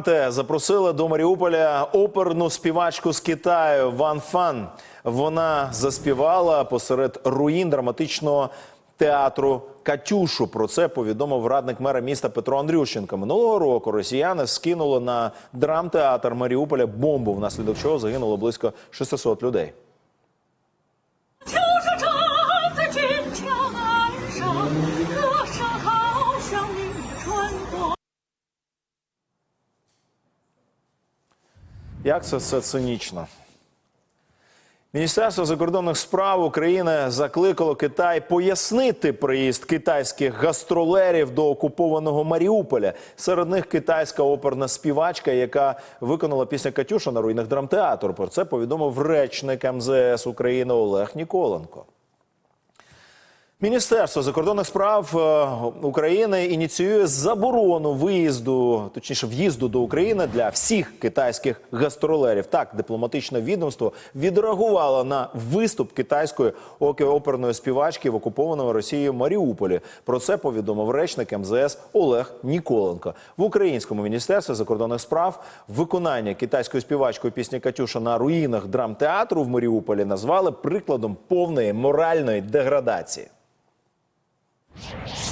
Те запросили до Маріуполя оперну співачку з Китаю Ван Фан. Вона заспівала посеред руїн драматичного театру Катюшу. Про це повідомив радник мера міста Петро Андрющенко. Минулого року росіяни скинули на драмтеатр Маріуполя бомбу, внаслідок чого загинуло близько 600 людей. Як це все цинічно? Міністерство закордонних справ України закликало Китай пояснити приїзд китайських гастролерів до окупованого Маріуполя. Серед них китайська оперна співачка, яка виконала пісню Катюша на руїнах драмтеатру. Про це повідомив речник МЗС України Олег Ніколенко. Міністерство закордонних справ е, України ініціює заборону виїзду, точніше в'їзду до України для всіх китайських гастролерів. Так, дипломатичне відомство відреагувало на виступ китайської оперної співачки в окупованому Росією Маріуполі. Про це повідомив речник МЗС Олег Ніколенко. В українському міністерстві закордонних справ виконання китайською співачкою пісні Катюша на руїнах драмтеатру в Маріуполі назвали прикладом повної моральної деградації. you